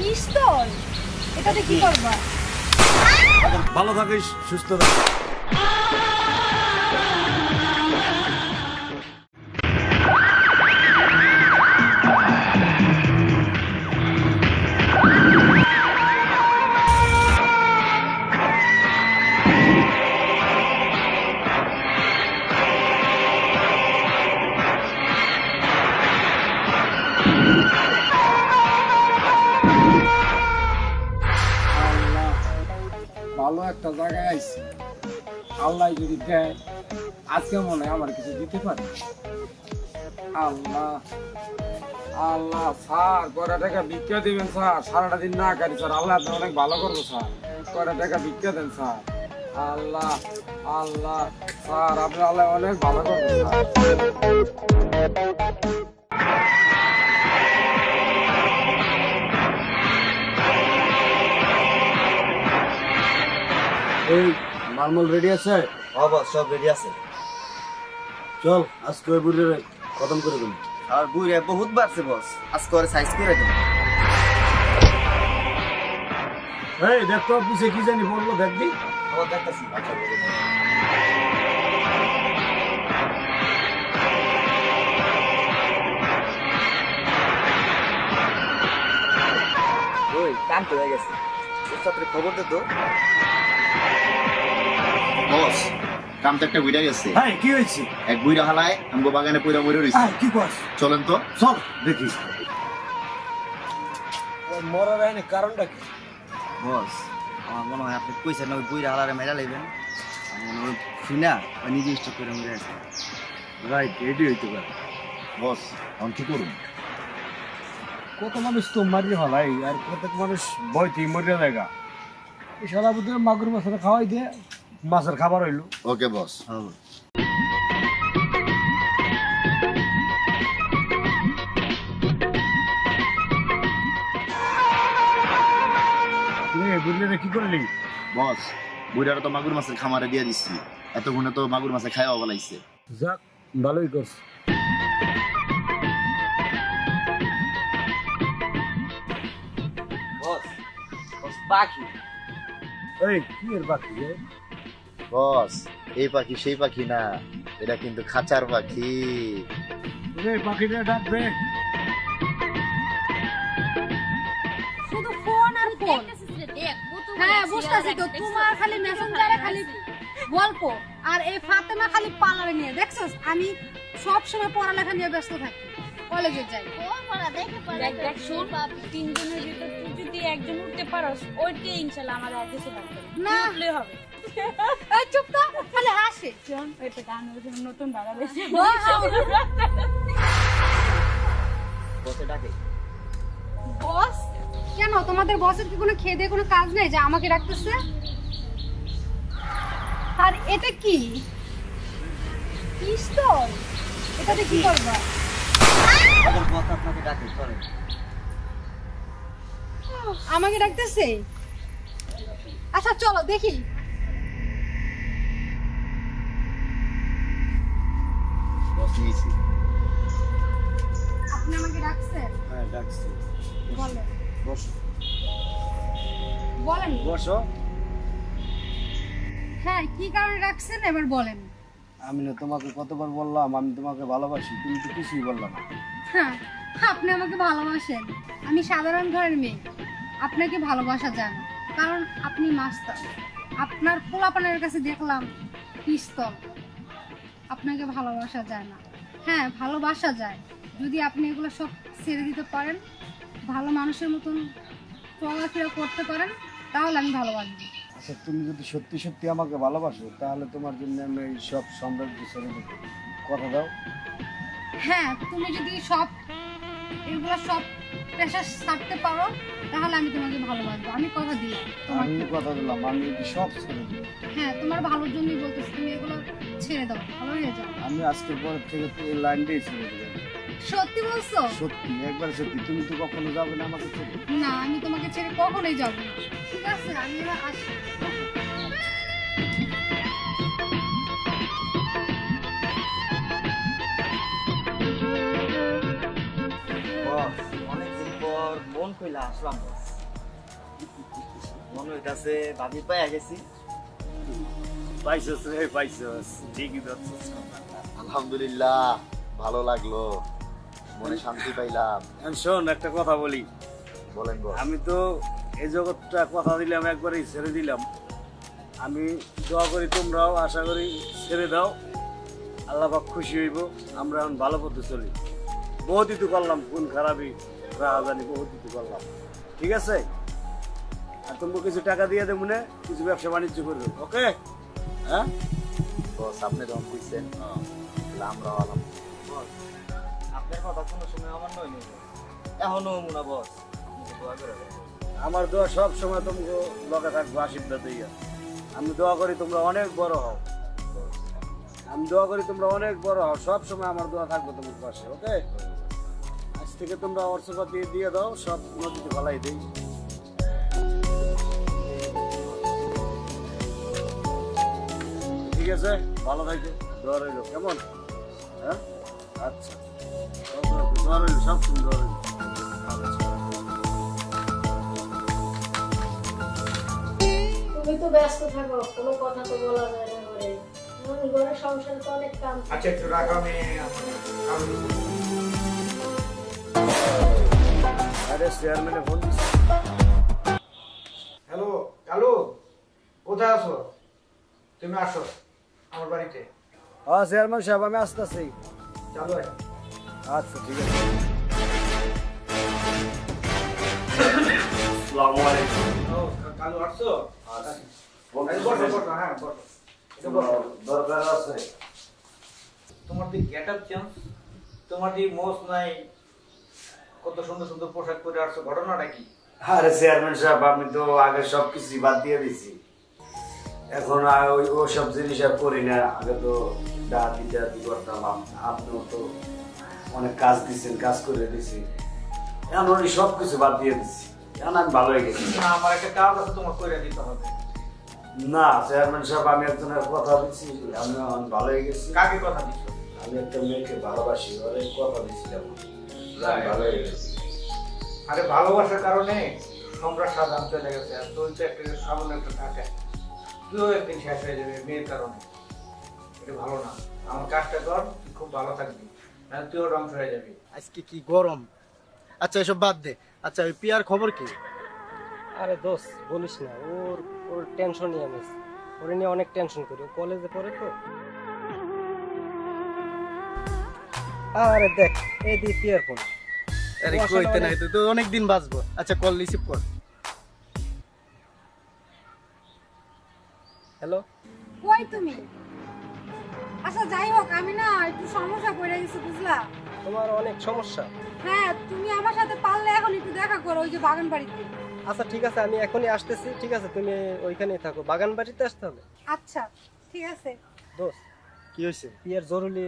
পিস্তল? এটাতে কি করবা? ভালো থাকিস সুস্থ থাকিস ভালো একটা জায়গায় আইছি। আল্লাহ যদি দেয়, আজকে মনে হয় আমার কিছু দিতে পারে আল্লাহ আল্লাহ, স্যার, কয়টা টাকা ভিক্ষা দিবেন, স্যার? সারাটা দিন না কারি স্যার। আল্লাহ আপনি অনেক ভালো করব, স্যার। কয়টা টাকা ভিক্ষা দেন, স্যার? আল্লাহ আল্লাহ, স্যার আপনি আল্লাহ অনেক ভালো করবেন স্যার। এই মালমল রেডি আছে? অবস সব রেডি আছে। চল আজকে ওই বুড়ি খতম করে দিন আর বুড়ে বহুত বাড়ছে বস। আজকে ওর সাইজ করে দিন এই দেখ তো পিছে কি জানি বলল দেখবি? ও দেখতেছি আচ্ছা ওই কাম হয়ে গেছে। খবর দে তো। বস কাম তো একটা বুইরা গেছে হ্যাঁ কি হয়েছে? এক বুইরা হালায় আমগো বাগানে পুরা মরে রইছে। হ্যাঁ কি কস? চলেন তো। চল দেখি। মরার কারণটা কি? বস আমার মনে হয় আপনি কইছেন না ওই বুইরা হালারে মেরা লইবেন। মনে হয় শুনা ওই নিজে স্টক করে মেরে আছে। রাইট এডি হইতে পারে। বস আমি কি করুন? কত মানুষ তো মারি হলাই আর কত মানুষ বইতেই মরিয়া জায়গা এই সারা মাগুর মাছের খাওয়াই দিয়ে মাছের খাবার হইল। ওকে বস। বুঝলে কি করলি? বস বুইরাটা তো মাগুর মাছের খামারে দিয়ে দিচ্ছি এতক্ষণে তো মাগুর মাছে খাওয়া বলাইছে যাক ভালোই করছ। বস বস বাকি। এই কি এর বাকি রে? বস এই পাখি সেই পাখি না এটা কিন্তু খাঁচার পাখি। পাখিটা ডাকবে। শুধু ফোন আর ফোন। হ্যাঁ বুঝতেছি তো তোমার খালি মেসেঞ্জারে খালি গল্প আর এই ফাতেমা খালি পার্লারে নিয়ে। দেখছস আমি সব সময় পড়ালেখা নিয়ে ব্যস্ত থাকি কলেজে যাই। তিনজনের ভিতর তুই যদি একজন উঠতে পারস ওইটাই ইনশাল্লাহ আমার আর কিছু লাগবে না। না। তুই উঠলে হবে। এই চুপ তো খালি হাসে গান নতুন দাদা বেশি বসে ডাকে। বস? কেন? তোমাদের বসের কি কোনো খেয়ে দিয়ে কোনো কাজ নেই যে আমাকে রাখতেছে আর এটা কি? পিস্তল? এটাতে কি করবা? বস আপনাকে ডাকে চলে আমাকে ডাকতেছে? আচ্ছা চলো দেখি। নিয়েছি আপনি আমাকে ডাকছেন? হ্যাঁ ডাকছি। বলেন। বস। বলেন। বসো। হ্যাঁ কি কারণে ডাকছেন? এবার বলেন। আমি না তোমাকে কতবার বললাম আমি তোমাকে ভালোবাসি তুমি তো কিছুই বললাম হ্যাঁ আপনি আমাকে ভালোবাসেন। আমি সাধারণ ঘরের মেয়ে। আপনাকে ভালোবাসা যান কারণ আপনি মাস্টার। আপনার পোলাপানের কাছে দেখলাম পিস্তল। আপনাকে ভালোবাসা যায় না। হ্যাঁ ভালোবাসা যায়। যদি আপনি এগুলো সব ছেড়ে দিতে পারেন ভালো মানুষের মতন চলাফেরা করতে পারেন তাহলে আমি ভালোবাসবো। আচ্ছা তুমি যদি সত্যি সত্যি আমাকে ভালোবাসো তাহলে তোমার জন্য আমি এই সব ছেড়ে দেবো। কথা দাও। হ্যাঁ তুমি যদি সব এগুলো সব পেশা ছাড়তে পারো তাহলে আমি তোমাকে ভালোবাসবো। আমি কথা তোমার আমি কথা দিলাম আমি সব ছেড়ে হ্যাঁ তোমার ভালোর জন্যই বলতেছি তুমি এগুলো ছেড়ে দাও ভালো হয়ে যাও। আমি আজকের পর থেকে তো এই লাইনটাই ছেড়ে দিলাম। সত্যি বলছো? সত্যি একবার সত্যি। তুমি তো কখনো যাবে না আমাকে ছেড়ে। না আমি তোমাকে ছেড়ে কখনোই যাব না। ঠিক আছে আমি আসি। মন কইলা আসলাম বস মন হইতাছে ভাবি পাইয়া গেছি। পাইছস রে পাইছস। ঠিকই ধরছস। আলহামদুলিল্লাহ ভালো লাগল। মনে শান্তি পাইলাম। এখন শোন একটা কথা বলি। বলেন আমি তো এই জগৎটা কথা দিলাম একবারই ছেড়ে দিলাম। আমি দোয়া করি তোমরাও আশা করি ছেড়ে দাও। আল্লাহ পাক খুশি হইব। আমরা এখন ভালো পথে চলি। বহুতই তো করলাম কোন খারাপই রাহাজানি বহুতই তো করলাম। ঠিক আছে? আর তোমরা কিছু টাকা দিয়ে দেবো না কিছু ব্যবসা বাণিজ্য করবে ওকে? হ্যাঁ? বস আপনি যখন কইছেন আমরাও আলাম আপনার কথা কোনো সময় আমার নয় নেই। এখনও মুনা বস। দোয়া আমার দোয়া সব সময় তোমাকে লগে থাকব আশীর্বাদ হইয়া আমি দোয়া করি তোমরা অনেক বড় হও। আমি দোয়া করি তোমরা অনেক বড় হও সব সময় আমার দোয়া থাকব তোমার পাশে ওকে? থেকে তোমরা অর্থপাতি দিয়ে দাও সব নদীতে ভালাই দিই। ঠিক আছে? ভালো থাকবে দোয়া রইল। কেমন? হ্যাঁ? আচ্ছা। দোয়া রইল সব তুমি দোয়া রইল। তুমি তো ব্যস্ত থাকো কোনো কথা তো বলা যায় না ঘরে। ঘরে সংসারে তো অনেক কাম আচ্ছা একটু রাখো আমি আরে চেয়ারম্যানে ফোন হ্যালো কালু কোথায় আছো? তুমি আসো আমার বাড়িতে। হ্যাঁ চেয়ারম্যান সাহেব আমি আসতেছি। চালু আচ্ছা ঠিক আছে। আসসালামু আলাইকুম। কালু আসছো? আচ্ছা। আচ্ছা, হ্যাঁ দরকার আছে? তোমার যে গেট আপ চেঞ্জ তোমার যে মোস নাই কত সুন্দর সুন্দর পোশাক পরে আসছো ঘটনাটা কি আরে চেয়ারম্যান সাহেব আমি তো আগে সব কিছু বাদ দিয়ে দিছি। এখন ওই ওসব জিনিস আর করি না আগে তো ডাহাতি ডাহাতি করতাম আপ- আপনিও তো অনেক কাজ দিচ্ছেন কাজ করে দিছি। এখন ওই সব কিছু বাদ দিয়ে দিছি। এখন আমি ভালো হয়ে গেছি। না আমার একটা কাজ আছে তোমার করে দিতে হবে। না চেয়ারম্যান সাহেব আমি একজনের কথা দিচ্ছি আমি ভালো হয়ে গেছি। কাকে কথা দিচ্ছ আমি একটা মেয়েকে ভালোবাসি ওরে কথা দিছিলাম হয়ে। আরে ভালোবাসার কারণে সম্রাট সাধারণ চলে গেছে আর তুই তো একটা সামান্য একটা ঢাকা তুইও একদিন শেষ হয়ে যাবে মেয়ের কারণে। এটা ভালো না। আমার কাজটা কর তুই খুব ভালো থাকবি। নাহলে তুইও ধ্বংস হয়ে যাবি। আজকে কি গরম? আচ্ছা এসব বাদ দে। আচ্ছা ওই পিয়ার খবর কি? আরে দোষ বলিস না। ওর ওর টেনশনই আমি ওরে নিয়ে অনেক টেনশন করি। ও কলেজে পড়ে তো। আরে দেখ এই দি পিয়ার ফোন আরে কইতে নাই তো অনেক দিন বাঁচবো। আচ্ছা কল রিসিভ কর। হ্যালো কই তুমি? আচ্ছা যাই হোক আমি না একটু সমস্যা পড়ে গেছি বুঝলা? তোমার অনেক সমস্যা। হ্যাঁ তুমি আমার সাথে পারলে এখন একটু দেখা করো ওই যে বাগান বাড়িতে। আচ্ছা ঠিক আছে আমি এখনই আসতেছি ঠিক আছে তুমি ওইখানেই থাকো। বাগান বাড়িতে আসতে হবে? আচ্ছা ঠিক আছে। দোষ কি হয়েছে পিয়ার জরুরি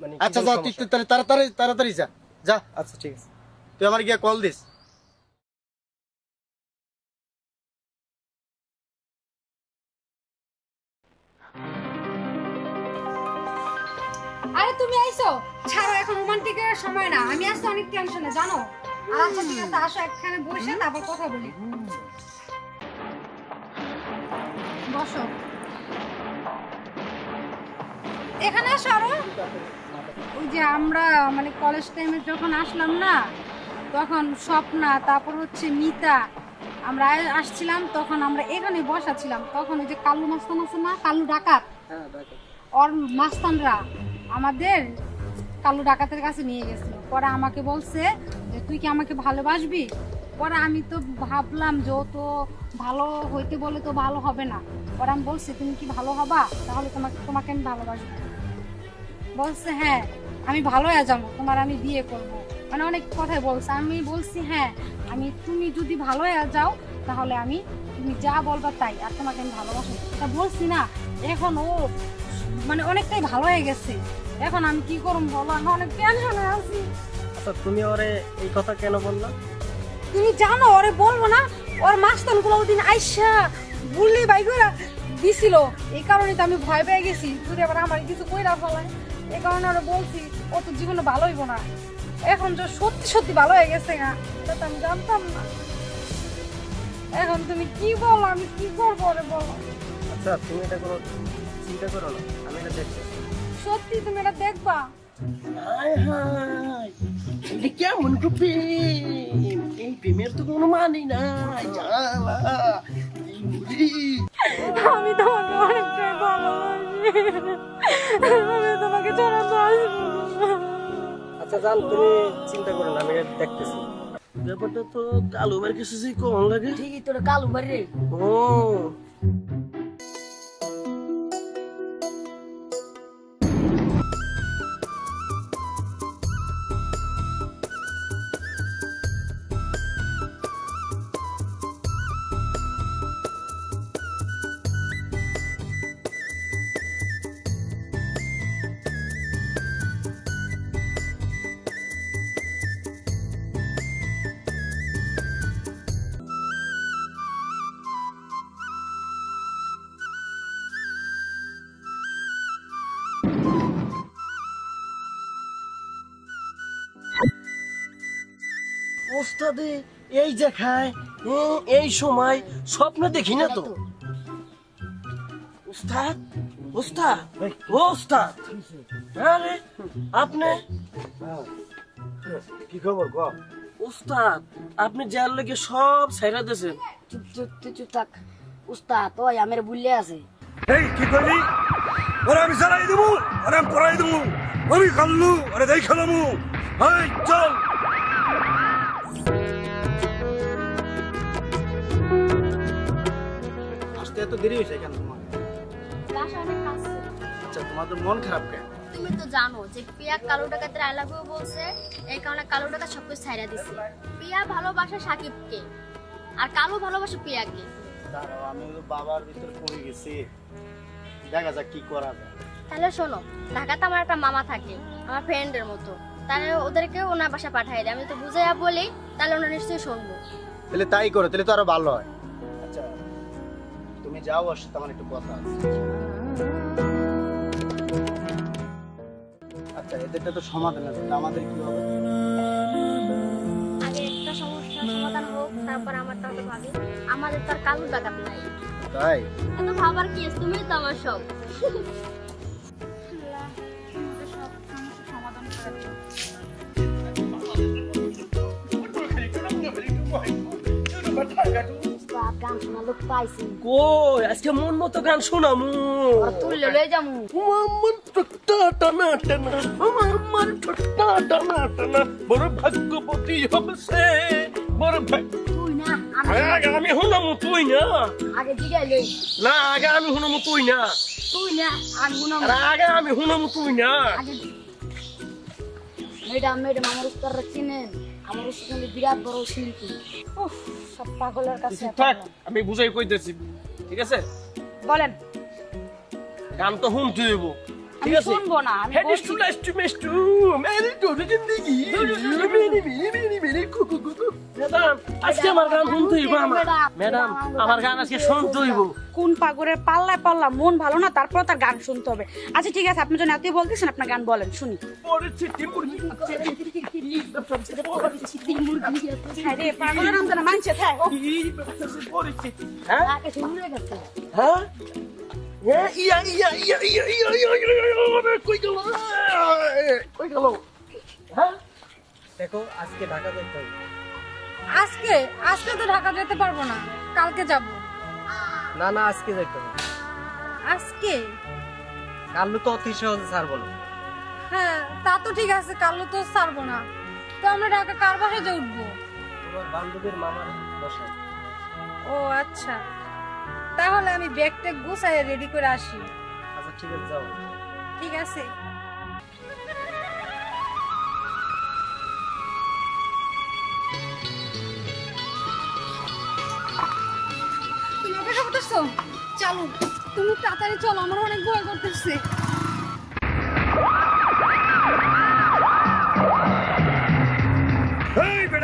মানে আচ্ছা যা তুই। তুই তাড়াতাড়ি তাড়াতাড়ি যা। যা আচ্ছা ঠিক আছে। তুই আমার গিয়ে কল দিস। আরে তুমি আইছো? ছাড়ো এখন রোমান্টিকের সময় না। আমি আসতে অনেক টেনশনে জানো? আচ্ছা ঠিক আছে আসো একখানে বসে তারপর কথা বলি। বসো। এখানে আসো আরও। ওই যে আমরা মানে কলেজ টাইমে যখন আসলাম না তখন স্বপ্না তারপর হচ্ছে মিতা আমরা আসছিলাম তখন আমরা এখানে বসা ছিলাম তখন ওই যে কালু মাস্তান আছে না কালু ডাকাত? হ্যাঁ ওর মাস্তানরা আমাদের কালু ডাকাতের কাছে নিয়ে গেছিল পরে আমাকে বলছে যে তুই কি আমাকে ভালোবাসবি? পরে আমি তো ভাবলাম যে ও তো ভালো হইতে বলে তো ভালো হবে না। পরে আমি বলছি তুমি কি ভালো হবা? তাহলে তোমাকে তোমাকে আমি ভালোবাসবো। বলছে হ্যাঁ আমি ভালো যাব তোমার আমি বিয়ে করব। মানে অনেক কথাই বলছে। আমি বলছি হ্যাঁ আমি তুমি যদি ভালো যাও তাহলে আমি তুমি যা বলবা তাই আর তোমাকে আমি ভালোবাসি। তা বলছি না এখন ও মানে অনেকটাই ভালো হয়ে গেছে। এখন আমি কি করব বলো? আমি অনেক টেনশনে আছি। আচ্ছা তুমি ওরে এই কথা কেন বললা? তুমি জানো ওরে বলব না ওর মাস্তানগুলো ওদিন আইসা বুল্লি বাইগুলা দিছিল। এই কারণে তো আমি ভয় পেয়ে গেছি যদি আবার আমার কিছু কইরা ফেলায়। এই কারণে ওরা বলছি ও তো জীবনে ভালো হইব না। এখন তো সত্যি সত্যি ভালো হয়ে গেছে এটা তো আমি জানতাম না। এখন তুমি কি বলো আমি কি করব রে বলো? আচ্ছা তুমি এটা কোনো চিন্তা করো না আমি এটা দেখতেছি সত্যি তুমি এটা দেখবা? হায় হায় এটা কেমন একটু প্রেম এই প্রেমের তো কোনো মানে নাই আমি তোমাকে অনেকটাই ভালোবাসি। আমি তোমাকে ছাড়া বাঁচবো না। আচ্ছা জান তুমি চিন্তা করো না আমি দেখতেছি। ব্যাপারটা তো কালুবার কিছু কম লাগে। ঠিকই তোর কালু বাড়ি রে। ও। ওস্তাদে এই দেখায় এই সময় স্বপ্ন দেখি না তো? উস্তাদ উস্তাদ ও উস্তাদ। আরে আপনি? কি খবর ক? উস্তাদ আপনি যার লেগে সব ছাইরা দিয়েছেন। চুপ চুপ চুপ থাক। উস্তাদ ওই আমার বুল্লে আছে। এই কি করলি? ওরে আমি চালাই দেবো আরে আমি পড়াই দেবো আমি কাল্লু আরে দেই খেলামু। এই চল। আসতে এত দেরি হয়েছে কেন তোমার? বাসা অনেক কাজ আচ্ছা তোমার তো মন খারাপ কেন? তুমি তো জানো যে পিয়া কালো ডাকাতের আই লাভ ইউ বলছে এই কারণে কালো ডাকাত সবকিছু ছাইরা দিছে। পিয়া ভালোবাসে সাকিবকে আর কালো ভালোবাসে পিয়াকে দাঁড়াও আমি তো বাবার ভিতরে পড়ে গেছি। দেখা যাক কি করা যায়। তাহলে শোনো ঢাকাতে আমার একটা মামা থাকে আমার ফ্রেন্ডের মতো। তাহলে ওদেরকে ওনার বাসা পাঠাই দেয়। আমি তো বুঝাইয়া বলি তাহলে ওনারা নিশ্চয়ই শুনব। তাহলে তাই করো তাহলে তো আরও ভালো হয়। তুমি যাও ওর সাথে আমার একটু কথা আছে। আচ্ছা এদেরটা তো সমাধান আছে আমাদের কি হবে? আগে একটা সমস্যার সমাধান হোক তারপর আমার তাহলে ভাবি। আমাদের তো আর কালো ডাকাত নাই। তাই? এত ভাবার কি আছে? তুমিই তো আমার সব। উস্তাদ গান শোনা লোক পাইছি। কই আজকে মন মতো গান শোনামু। আর তুললে লয়ে যামু। আমার ঠোঁটটা টানা টানা আমার ঠোঁটটা টানা টানা বড় ভাগ্যবতী হবে সে বড় তুই না আমি আগে আমি শুনামু তুই না। আগে জিগাই লই না আগে আমি শুনামু তুই না। তুই না আমি গুনাম আগে আমি শুনামু তুই না। ম্যাডাম ম্যাডাম আমার উস্তাদ চিনেন। আমার উস্তাদ বিরাট বড় শিল্পী। উফ, সব পাগলের কাছে থাক আমি বুঝাই কইতেছি। ঠিক আছে? বলেন। গান তো ঠিক আছে? শুনব না আমি বলছি। to last to miss to মেরি ডোরে জিন্দেগি মেরি মেরি মেরি মেরি কু কু কু ম্যাডাম আজকে আমার গান শুনতে হইব আমার। ম্যাডাম আমার গান আজকে শুনতে হইব। কোন পাগরের পাল্লায় পাল্লা মন ভালো না তারপর তার গান শুনতে হবে। আচ্ছা ঠিক আছে আপনি যখন এতই বলতেছেন আপনার গান বলেন শুনি। দেখো আজকে ঢাকা যেতে হবে। আজকে? আজকে তো ঢাকা যেতে পারব না। কালকে যাব। না না আজকে যেতে হবে। আজকে? কাল্লু তো অতি সহজে স্যার বলো হ্যাঁ তা তো ঠিক আছে কালও তো ছাড়বো না। তো আমরা ঢাকা কার বাসায় যে উঠবো? তোমার বান্ধবীর মামার বাসায়। ও আচ্ছা। তাহলে আমি ব্যাগ ট্যাগ গুছাই রেডি করে আসি। আচ্ছা ঠিক আছে যাও। ঠিক আছে। তুমি অপেক্ষা করতেছো চলো। তুমি তাড়াতাড়ি চলো আমার অনেক ভয় করতেছে।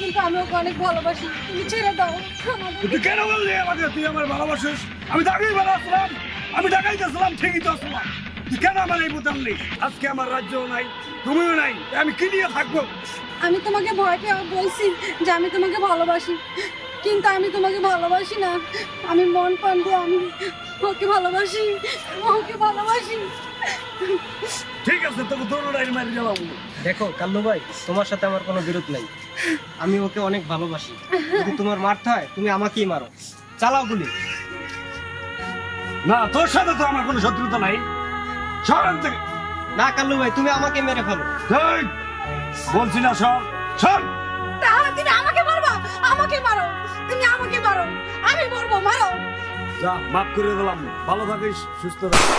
কিন্তু আমি ওকে অনেক ভালোবাসি। তুমি ছেড়ে দাও তুই কেন বললি আমাকে? তুই আমার ভালোবাসিস। আমি ঢাকাই ভালো আসলাম আমি ঢাকাই গেছিলাম ঠিকই তো আসলাম তুই কেন আমার এই বোতাম নেই আজকে আমার রাজ্যও নাই তুমিও নাই আমি কি নিয়ে থাকব? আমি তোমাকে ভয় পেয়ে বলছি যে আমি তোমাকে ভালোবাসি। কিন্তু আমি তোমাকে ভালোবাসি না। আমি মন প্রাণ দিয়ে আমি ওকে ভালোবাসি ওকে ভালোবাসি। ঠিক আছে তোকে দৌড়াই মারি যাব দেখো কাল্লু ভাই তোমার সাথে আমার কোনো বিরোধ নাই। আমি ওকে অনেক ভালোবাসি। যদি তোমার মারতে হয় তুমি আমাকেই মারো। চালাও গুলি। না তোর সাথে তো আমার কোনো শত্রুতা নাই। সরান থেকে। না কাল্লু ভাই তুমি আমাকে মেরে ফেলো। বলছি না সর সর। তাহলে তুমি আমাকে মারবা? আমাকে মারো। তুমি আমাকে মারো। আমি মরবো মারো। যা মাফ করে দিলাম। ভালো থাকিস সুস্থ থাকিস